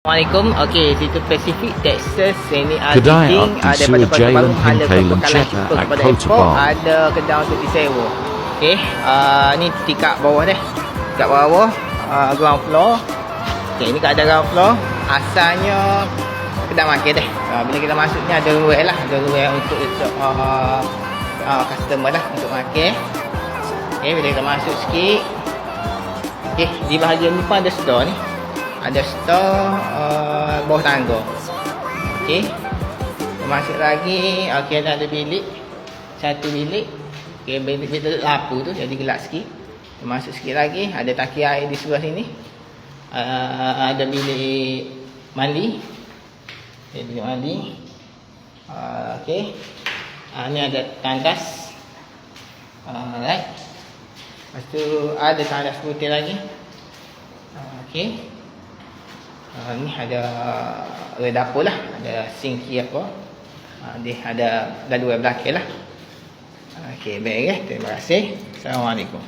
Assalamualaikum. Okey, situ Pacific Texas ini Alting Abdi ada pada Jalen baru hala Hinkay berbekalan Lencet kita at kepada Kota airport Bar. ada kedai untuk disewa. Okey, uh, ni tingkat bawah deh. Tingkat bawah uh, ground floor. Okey, ini kat ada ground floor. Asalnya kedai makan deh. Uh, bila kita masuk ni ada ruang lah, ada ruang untuk untuk uh, uh, customer lah untuk makan. Okey, bila kita masuk sikit. Okey, di bahagian ni pun ada store ni. Ada store uh, bawah tangga. Okey. Masuk lagi, okey ada bilik. Satu bilik. Okey, bilik, bilik lampu tu jadi gelap sikit. Masuk sikit lagi, ada tangki air di sebelah sini. Uh, ada bilik mandi. Okay, bilik mandi. Uh, okey. Uh, ni ada tandas. Uh, right. Lepas tu ada tandas putih lagi. Uh, okey. Uh, ni ada uh, dapur lah ada sinki apa uh, dia ada laluan belakang lah Okey, baik ya. Terima kasih. Assalamualaikum.